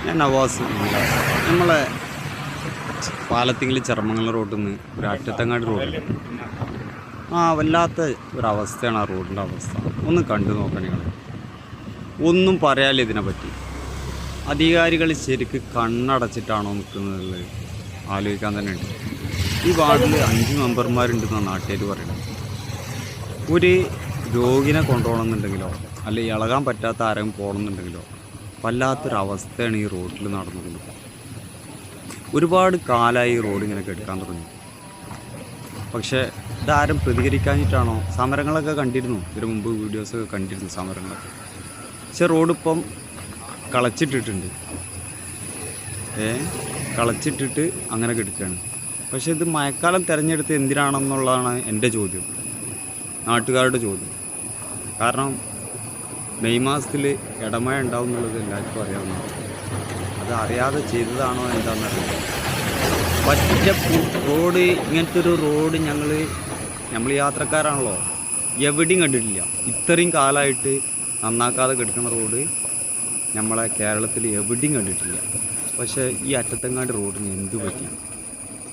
ഞാൻ നവാസ് നമ്മളെ പാലത്തിങ്കിൽ ചെറമംഗലം റോഡിൽ നിന്ന് ഒരു അറ്റത്തങ്ങാടി റോഡിൽ ആ വല്ലാത്ത ഒരവസ്ഥയാണ് ആ റോഡിന്റെ അവസ്ഥ. ഒന്ന് കണ്ടു നോക്കണം നിങ്ങൾ ഒന്നും ഇതിനെ പറ്റി അധികാരികൾ ശരിക്ക് കണ്ണടച്ചിട്ടാണോ നിൽക്കുന്നത് ആലോചിക്കാൻ തന്നെ ഉണ്ട്. ഈ വാർഡിൽ അഞ്ച് മെമ്പർമാരുണ്ടെന്നാണ് നാട്ടുകാർ പറയുന്നത് ഒരു രോഗിനെ കൊണ്ടുപോകണമെന്നുണ്ടെങ്കിലോ അല്ലെ ഇളകാൻ പറ്റാത്ത ആരെങ്കിലും പോകണമെന്നുണ്ടെങ്കിലോ വല്ലാത്തൊരവസ്ഥയാണ് ഈ റോഡിൽ നടന്നുകൊണ്ട്. ഒരുപാട് കാലമായി ഈ റോഡ് ഇങ്ങനെ കെടുക്കാൻ തുടങ്ങി. പക്ഷേ ഇതാരും പ്രതികരിക്കാഞ്ഞിട്ടാണോ? സമരങ്ങളൊക്കെ കണ്ടിരുന്നു. ഇതിനു മുമ്പ് വീഡിയോസൊക്കെ കണ്ടിരുന്നു സമരങ്ങളൊക്കെ. പക്ഷെ റോഡിപ്പം കളച്ചിട്ടിട്ടുണ്ട്. ഏ? കളച്ചിട്ടിട്ട് അങ്ങനെ കിടക്കുകയാണ് പക്ഷേ ഇത് മഴക്കാലം തിരഞ്ഞെടുത്ത് എന്തിനാണെന്നുള്ളതാണ് എന്റെ ചോദ്യം. നാട്ടുകാരുടെ ചോദ്യം. കാരണം മെയ് മാസത്തിൽ ഇടമഴ ഉണ്ടാവും എന്നുള്ളത് എല്ലാവർക്കും അറിയാവുന്നതാണ് അത് അറിയാതെ ചെയ്തതാണോ എന്താണെന്നറിയില്ല പറ്റ റോഡ് ഇങ്ങനത്തെ ഒരു റോഡ് ഞങ്ങൾ നമ്മൾ യാത്രക്കാരാണല്ലോ എവിടെയും കണ്ടിട്ടില്ല. ഇത്രയും കാലമായിട്ട് നന്നാക്കാതെ കിടക്കുന്ന റോഡ് നമ്മളെ കേരളത്തിൽ എവിടെയും കണ്ടിട്ടില്ല. പക്ഷേ ഈ അറ്റത്തെങ്ങാണ്ട് റോഡിന് എന്ത് പറ്റി?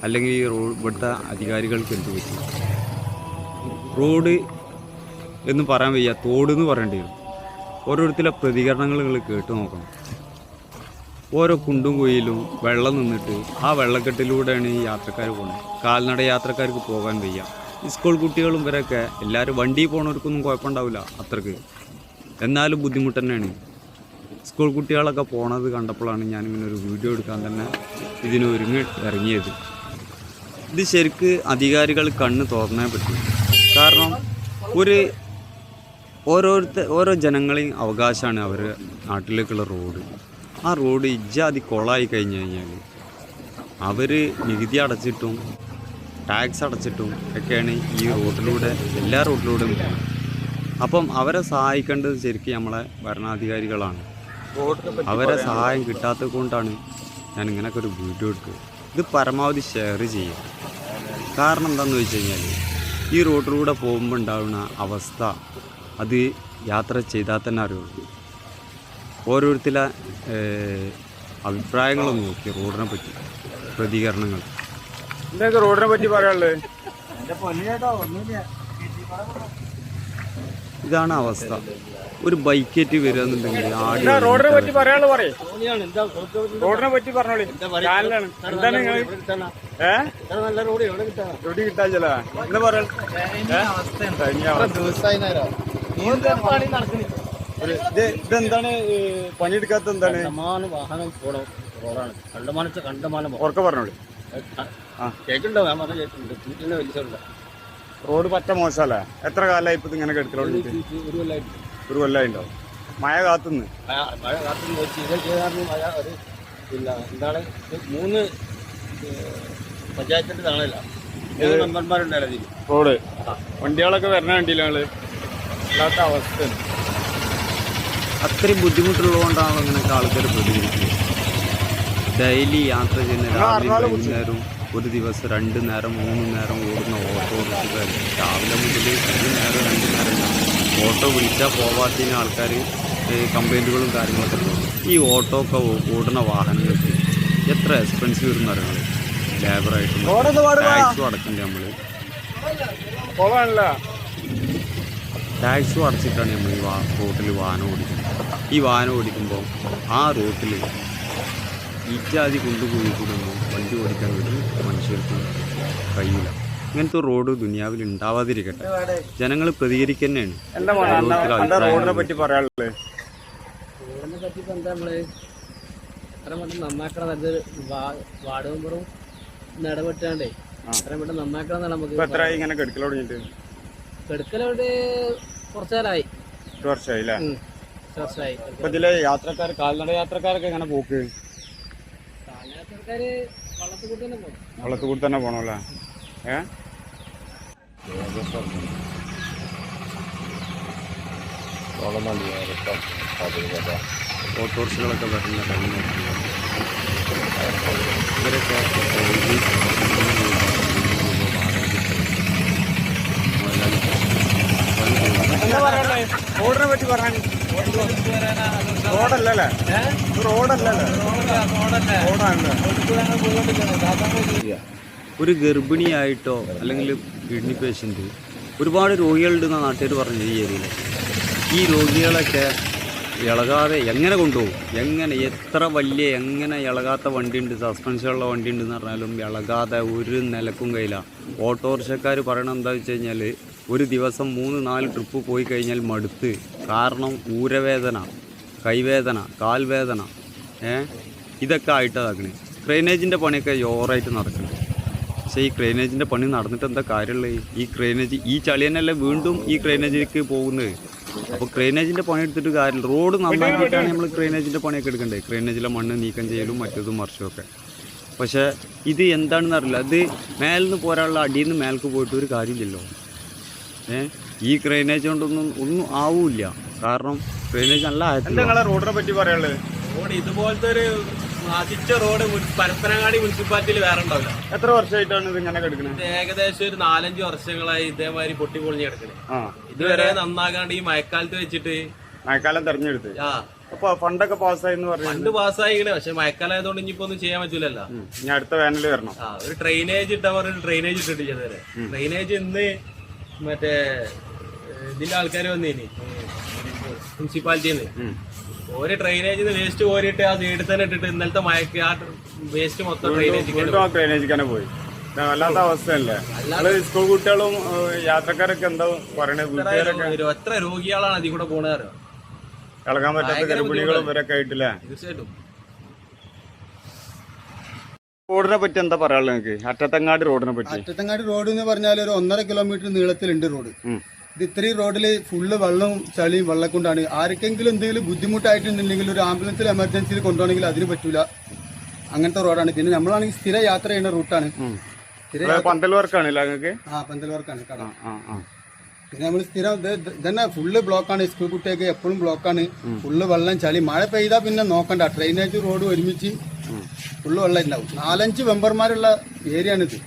അല്ലെങ്കിൽ ഈ റോഡ് ഇവിടുത്തെ അധികാരികൾക്ക് എന്ത് പറ്റി? റോഡ് എന്ന് പറയാൻ വയ്യ തോട് എന്ന് പറയേണ്ടി വരും. ഓരോരുത്തരുടെ പ്രതികരണങ്ങൾ നിങ്ങൾ കേട്ട് നോക്കണം. ഓരോ കുണ്ടും കുയിലും വെള്ളം നിന്നിട്ട് ആ വെള്ളക്കെട്ടിലൂടെയാണ് ഈ യാത്രക്കാർ പോകുന്നത് കാൽനട യാത്രക്കാർക്ക് പോകാൻ വയ്യ. സ്കൂൾ കുട്ടികളും ഇവരൊക്കെ എല്ലാവരും വണ്ടി പോണവർക്കൊന്നും കുഴപ്പമുണ്ടാവില്ല അത്രയ്ക്ക്. എന്നാലും ബുദ്ധിമുട്ട് തന്നെയാണ്. സ്കൂൾ കുട്ടികളൊക്കെ പോണത് കണ്ടപ്പോഴാണ് ഞാനിങ്ങനെ ഒരു വീഡിയോ എടുക്കാൻ തന്നെ ഇതിന് ഒരുങ്ങി ഇറങ്ങിയത്. ഇത് ശരിക്ക് അധികാരികൾ കണ്ണ് തുറന്നേ പറ്റും. കാരണം ഒരു ഓരോരുത്തർ ഓരോ ജനങ്ങളെയും അവകാശമാണ് അവർ നാട്ടിലേക്കുള്ള റോഡ്. ആ റോഡ് ഇജാതി കൊളായി കഴിഞ്ഞു കഴിഞ്ഞാൽ അവർ നികുതി അടച്ചിട്ടും ടാക്സ് അടച്ചിട്ടും ഒക്കെയാണ് ഈ റോഡിലൂടെ എല്ലാ റോഡിലൂടെയും പോകുന്നത്. അപ്പം അവരെ സഹായിക്കേണ്ടത് ശരിക്കും നമ്മളെ ഭരണാധികാരികളാണ്. അവരെ സഹായം കിട്ടാത്തത് കൊണ്ടാണ് ഞാൻ ഇങ്ങനെയൊക്കെ ഒരു വീഡിയോ എടുക്കുക ഇത് പരമാവധി ഷെയർ ചെയ്യുക. കാരണം എന്താണെന്ന് വെച്ച് കഴിഞ്ഞാൽ ഈ റോഡിലൂടെ പോകുമ്പോൾ ഉണ്ടാകുന്ന അവസ്ഥ അത് യാത്ര ചെയ്താൽ തന്നെ അറിയുള്ളൂ. ഓരോരുത്തരുടെ അഭിപ്രായങ്ങൾ അഭിപ്രായങ്ങളൊന്ന് നോക്കി റോഡിനെ പറ്റി പ്രതികരണങ്ങൾ. എന്തൊക്കെ റോഡിനെ പറ്റി പറയാനുള്ളത്? ഇതാണ് അവസ്ഥ. ഒരു ബൈക്കേറ്റ് വരിക എന്നുണ്ടെങ്കിൽ എന്താ റോഡിനെ പറ്റി പറയാനുള്ളത് പറയേ. റോഡിനെ പറ്റി പറഞ്ഞോളി. ചാനലാണ്. എന്താണ് നിങ്ങൾ ഏ? എവിടെ എന്താ പറയാ ഇതെന്താണ് പണിയെടുക്കാത്ത എന്താണ്? കണ്ടമാനം വാഹനം പോണ റോഡാണ്. കണ്ടമാനം കണ്ടമാനം ഉറക്കെ പറഞ്ഞോളൂ. കേൾക്കുന്നുണ്ടോ ഞാൻ പറഞ്ഞ കേൾക്കുന്നുണ്ട് വലിച്ചുണ്ട് റോഡ് പറ്റ മോശമല്ലേ? എത്ര കാലമായി ഇപ്പൊ ഇങ്ങനെ കെടുക്കലോട്ട് ഒരു കൊല്ലമായിട്ട് ഒരു കൊല്ലമായിട്ടുണ്ടാവും മഴ കാത്തുനിന്ന് മഴ കാത്തുനിന്ന് കാത്തു വെച്ച് ഇത് ചെയ്തായിരുന്നു മഴ ഒരു പിന്നെ എന്താണ്? മൂന്ന് ഏഹ്, പഞ്ചായത്തിന്റെ താണല്ല മൂന്ന് മെമ്പർമാരുണ്ടായിരുന്നു റോഡ്. വണ്ടികളൊക്കെ വരണ വണ്ടിയില്ല ഞങ്ങൾ അവസ്ഥയാണ്. അവസ്ഥ അത്രയും ബുദ്ധിമുട്ടുള്ളതുകൊണ്ടാണ് ഇങ്ങനെയൊക്കെ ആൾക്കാർ പ്രതികരിക്കുന്നത് ഡെയിലി യാത്ര ചെയ്യുന്ന രാവിലെ വൈകുന്നേരവും ഒരു ദിവസം രണ്ട് നേരം മൂന്ന് നേരം ഓടുന്ന ഓട്ടോ ഓട്ടോറിക്ഷക്കാർ രാവിലെ മുതൽ ഒരു നേരം രണ്ട് നേരം ഓട്ടോ വിളിച്ചാൽ പോവാത്തതിന് ആൾക്കാർ കംപ്ലൈന്റുകളും കാര്യങ്ങളൊക്കെ ഉണ്ടാവും ഈ ഓട്ടോ ഒക്കെ ഓടുന്ന വാഹനങ്ങൾക്ക് എത്ര എക്സ്പെൻസീവ് വരുന്ന അറിയണം ലേബറായിട്ടും ടാക്സും അടക്കണ്ടേ നമ്മൾ പോവാനല്ല ടാക്സും അടച്ചിട്ടാണ് നമ്മൾ ഈ റോട്ടിൽ വാഹനം ഓടിക്കുന്നത്. ഈ വാഹനം ഓടിക്കുമ്പോൾ ആ റോട്ടിൽ ഇറ്റാതി കൊണ്ടുപോയി കൂടുമ്പോൾ വണ്ടി ഓടിക്കാൻ ഒരു മനുഷ്യർക്കും കഴിയില്ല. ഇങ്ങനത്തെ റോഡ് ദുനിയാവിൽ ഉണ്ടാവാതിരിക്കട്ടെ. ജനങ്ങൾ പ്രതികരിക്കുന്നതാണ് റോഡിനെ പറ്റി പറയാനുള്ളത്? റോഡിനെ പറ്റി എന്താ നമ്മൾ? എത്ര മറ്റം നന്നാക്കണം നല്ലൊരു വാർഡ് മെമ്പറും ഇടപെട്ടാണ്ടേ എത്ര മറ്റം നന്നാക്കണം നമുക്ക് ഇങ്ങനെ കെടുക്കലോടിഞ്ഞിട്ട് കെടുക്കലോട് കുറച്ചാലായി. എട്ട് വർഷമായി അല്ലേ കുറച്ചായി. ഇപ്പൊ ഇതിലെ യാത്രക്കാർ കാൽനട യാത്രക്കാരൊക്കെ എങ്ങനെ പോക്ക്? വള്ളത്തിൽ കൂടി തന്നെ പോകും വള്ളത്തിൽ കൂടി തന്നെ പോണല്ലേ? ഏ? ഓട്ടോറിക്ഷകളൊക്കെ വരുന്ന ഇവരൊക്കെ ഡെയിലി മുന്നൂറ് രൂപ, മുന്നൂറ് രൂപ വാടക കിട്ടും. മുതലാളി പണി ചെയ്യും. എന്താ റോഡിനെ പറ്റി പറയാൻ റോഡല്ലേ റോഡല്ലേ. റോഡാണല്ലേ? ഒരു ഗർഭിണിയായിട്ടോ അല്ലെങ്കിൽ കിഡ്നി പേഷ്യന്റ് ഒരുപാട് രോഗികളുണ്ട് എന്നാണ് നാട്ടുകാർ പറഞ്ഞു ഈ ഏരിയയിൽ ഈ രോഗികളൊക്കെ ഇളകാതെ എങ്ങനെ കൊണ്ടുപോകും? എങ്ങനെ എത്ര വലിയ എങ്ങനെ ഇളകാത്ത വണ്ടിയുണ്ട് സസ്പെൻഷനുള്ള വണ്ടി ഉണ്ടെന്ന് പറഞ്ഞാലും ഇളകാതെ ഒരു നിലക്കും കയ്യില്ല ഓട്ടോറിക്ഷക്കാർ പറയണത് എന്താ വെച്ച് കഴിഞ്ഞാൽ ഒരു ദിവസം മൂന്ന് നാല് ട്രിപ്പ് പോയി കഴിഞ്ഞാൽ മടുത്ത്. കാരണം ഊരവേദന കൈവേദന കാൽവേദന ഏ? ഇതൊക്കെ ആയിട്ടതാക്കണേ. ക്രൈനേജിന്റെ പണിയൊക്കെ ജോറായിട്ട് നടക്കണം. പക്ഷേ ഈ ക്രൈനേജിന്റെ പണി നടന്നിട്ട് എന്താ കാര്യമുള്ളത് ഈ ക്രൈനേജ് ഈ ചളി തന്നെയല്ലേ വീണ്ടും ഈ ക്രൈനേജിലേക്ക് പോകുന്നത്? അപ്പോൾ ക്രൈനേജിന്റെ പണി എടുത്തിട്ട് കാര്യമില്ല. റോഡ് നന്നാക്കിയിട്ടാണ് നമ്മൾ ക്രൈനേജിന്റെ പണിയൊക്കെ എടുക്കേണ്ടത്. ക്രൈനേജിലെ മണ്ണ് നീക്കം ചെയ്യലും മറ്റതും മറിച്ചുമൊക്കെ. പക്ഷേ ഇത് എന്താണെന്ന് അറിയില്ല. ഇത് മേലിൽ നിന്ന് പോരാനുള്ള അടിയിൽ നിന്ന് മേൽക്ക് പോയിട്ട് ഒരു കാര്യമില്ലല്ലോ. ഈ ക്രൈനേജ് കൊണ്ടൊന്നും ഒന്നും ആവൂല്ല. കാരണം ക്രൈനേജ് നല്ല ആയിട്ടില്ല റോഡിനെ പറ്റി പറയാനുള്ളത്? റോഡ് ഇതുപോലത്തെ ഒരു നശിച്ച റോഡ് പരപ്പനങ്ങാടി മുനിസിപ്പാലിറ്റിയിൽ വേറെ ഉണ്ടാവില്ല. എത്ര വർഷമായിട്ടാണ് ഇത് ഇങ്ങനെ കിടക്കുന്നത് ഏകദേശം ഒരു നാലഞ്ച് വർഷങ്ങളായി ഇതേമാതിരി പൊട്ടി പൊളിഞ്ഞ് കിടക്കണേ ഇതുവരെ നന്നാകാണ്ട് ഈ മഴക്കാലത്ത് വെച്ചിട്ട് മഴക്കാലം തെരഞ്ഞെടുത്ത്. ആ. അപ്പൊ ഫണ്ടൊക്കെ പാസ്സായി ഫണ്ട് പാസ്സായിക്കണേ. പക്ഷെ മഴക്കാലം ആയതുകൊണ്ട് ഇനിയിപ്പോ ഒന്നും ചെയ്യാൻ പറ്റൂലല്ലോ. ഇനി അടുത്ത വേനൽ വരണം. ഒരു ഡ്രെയിനേജ് ഇട്ടവർ ഡ്രൈനേജ് ഡ്രെയിനേജ് ഇട്ടിട്ട് ഇതുവരെ. ഡ്രെയിനേജ് ഇന്ന് മറ്റേ ഇതിന്റെ ആൾക്കാർ വന്നേനി. മുനിസിപ്പാലിറ്റിന്ന്. ഉം. ഡ്രൈനേജിൽ നിന്ന് വേസ്റ്റ് കോരിയിട്ട് ആ സൈഡിൽ തന്നെ ഇട്ടിട്ട് ഇന്നലത്തെ മയക്ക് ആ വേസ്റ്റ് മൊത്തം ഡ്രൈനേജ് പോയി. വല്ലാത്ത അവസ്ഥയല്ലേ? സ്കൂൾ കുട്ടികളും യാത്രക്കാരൊക്കെ എന്താ പറയണത് എത്ര രോഗികളാണ് അതിൽ കൂടെ പോണത് ഇളകാൻ പറ്റാത്ത ഗർഭിണികളും ഇവരൊക്കെ ആയിട്ടില്ലേ? തീർച്ചയായിട്ടും. റോഡിനെ പറ്റി എന്താ പറയാനുള്ളത് നിങ്ങൾക്ക്? അറ്റത്തങ്ങാടി റോഡിനെ പറ്റി? അറ്റത്തങ്ങാടി റോഡ് എന്ന് പറഞ്ഞാൽ ഒരു ഒന്നര കിലോമീറ്റർ നീളത്തിലുണ്ട് റോഡ്. ഇത് ഇത്രയും റോഡിൽ ഫുള്ള് വെള്ളവും ചളിയും വെള്ളം കൊണ്ടാണ്. ആർക്കെങ്കിലും എന്തെങ്കിലും ബുദ്ധിമുട്ടായിട്ടുണ്ടെങ്കിൽ ഒരു ആംബുലൻസിൽ എമർജൻസിയിൽ കൊണ്ടുപോകണമെങ്കിൽ അതിന് പറ്റൂല. അങ്ങനത്തെ റോഡാണ്. പിന്നെ നമ്മളാണെങ്കിൽ സ്ഥിര യാത്ര ചെയ്യുന്ന റൂട്ടാണ് പന്തൽ നിങ്ങൾക്ക്? ആ പന്തൽ വർക്കാണ് കട. പിന്നെ നമ്മൾ സ്ഥിരം ഇത് ഇത് ഇതന്നെ ഫുള്ള് ബ്ലോക്കാണ് സ്കൂൾ കുട്ടിയൊക്കെ എപ്പോഴും ബ്ലോക്കാണ് ഫുള്ള് വെള്ളം ചളി. മഴ പെയ്താൽ പിന്നെ നോക്കണ്ട. ഡ്രെയിനേജ് റോഡ് ഒരുമിച്ച് ഫുള്ള് വെള്ളം ഉണ്ടാവും. നാലഞ്ച് മെമ്പർമാരുള്ള ഏരിയ ആണിത് ഇത്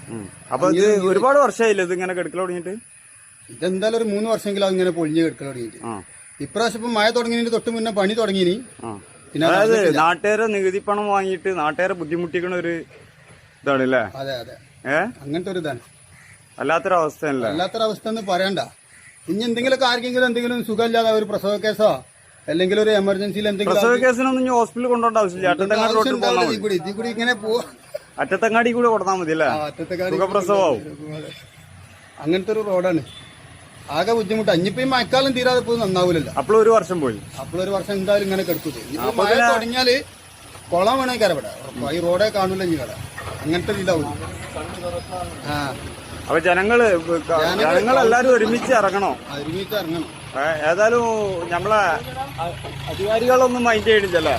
അപ്പൊ ഇത് ഒരുപാട് വർഷമായില്ലേ ഇത് ഇങ്ങനെ കിടക്കൽ തുടങ്ങിയിട്ട്? ഇതെന്തായാലും ഒരു മൂന്ന് വർഷമെങ്കിലും അതിങ്ങനെ പൊളിഞ്ഞ് കിടക്കൽ തുടങ്ങിയിട്ട്. ഇപ്രാവശ്യം ഇപ്പം മഴ തുടങ്ങിയതിന് തൊട്ട് മുന്നേ പണി തുടങ്ങിയിനി. പിന്നെ അതായത് നാട്ടുകാരെ നികുതി പണം വാങ്ങിയിട്ട് നാട്ടുകാരെ ബുദ്ധിമുട്ടിക്കണ ഒരു ഇതാണ് അല്ലേ അതെ അതെ. ഏഹ് അങ്ങനത്തെ ഒരു ഇതാണ്. അല്ലാത്തൊരവസ്ഥ അല്ലാത്തൊരവസ്ഥ എന്ന് പറയണ്ട. ഇനി എന്തെങ്കിലുമൊക്കെ ആർക്കെങ്കിലും എന്തെങ്കിലും സുഖമില്ലാതെ ഒരു പ്രസവ കേസോ അല്ലെങ്കിൽ ഒരു എമർജൻസിയിൽ എന്തെങ്കിലും പ്രസവ കേസിനൊന്നും ഇനി ഹോസ്പിറ്റലിൽ കൊണ്ടുപോകേണ്ട ആവശ്യമില്ല. അറ്റത്തങ്ങാടി ഇതിൽ കൂടി ഇതിൽ കൂടി ഇങ്ങനെ പോവാ അറ്റത്തങ്ങാടി കൂടെ കൊടുത്താൽ മതി അല്ലേ? ആ, അങ്ങനത്തെ ഒരു റോഡാണ്. ആകെ ബുദ്ധിമുട്ട്. ഇനിയിപ്പോ ഈ മഴക്കാലം തീരാതെ പോയി നന്നാവൂലല്ലോ. അപ്പോൾ ഒരു വർഷം പോയി. അപ്പോൾ ഒരു വർഷം എന്തായാലും ഇങ്ങനെ കിടക്കും. മഴ തുടങ്ങിയാൽ കുളം വേണമെങ്കിൽ ഇവിടെ ഈ റോഡേ കാണൂല ഇനി അങ്ങനത്തെ ഒരു ഇതാവും ആ. അപ്പൊ ജനങ്ങൾ ജനങ്ങൾ എല്ലാരും ഒരുമിച്ച് ഇറങ്ങണോ? ഒരുമിച്ച് ഇറങ്ങണം. ഏതായാലും നമ്മളെ അധികാരികളൊന്നും മൈൻഡ് ചെയ്യണില്ലല്ലേ?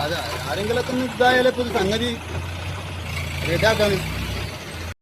ആരെങ്കിലും ഇതായാലും സംഗതി റെഡിയാക്കാണ്